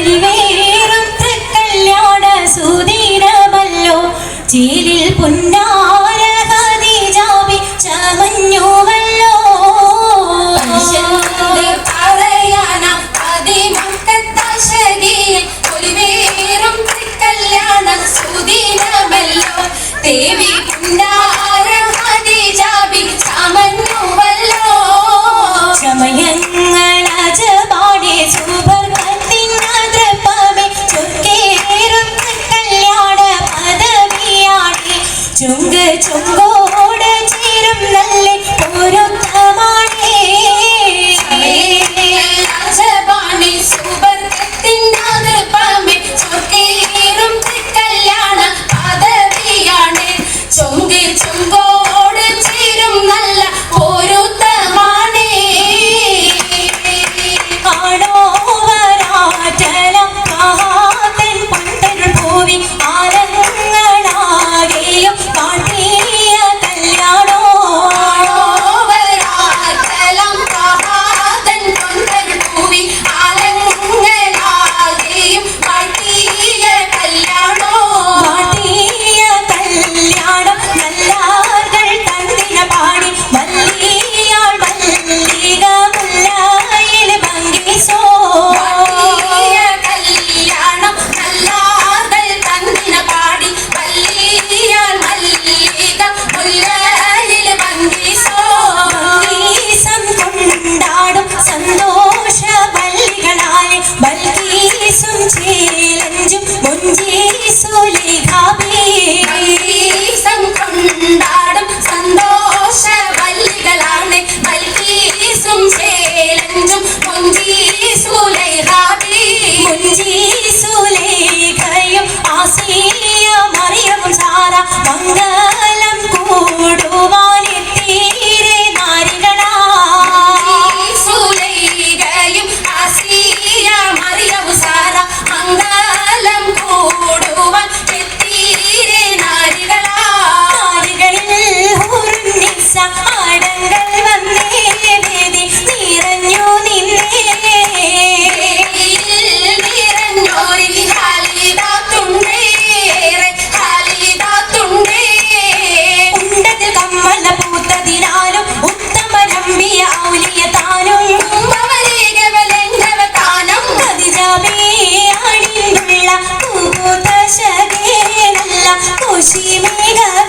കുഴിവേറും തക്കല്ലോട സുധീരമല്ലോ. ചീലിൽ പുന്നാര ഹരിജാബി ചമഞ്ഞുവല്ലോ. പറയാനാ അതിമക്കത്താശരിയിൽ കുഴിവേറും തക്കല്ലാണ് സുധീര 네, 내 정보 Anda. खुशी मेरा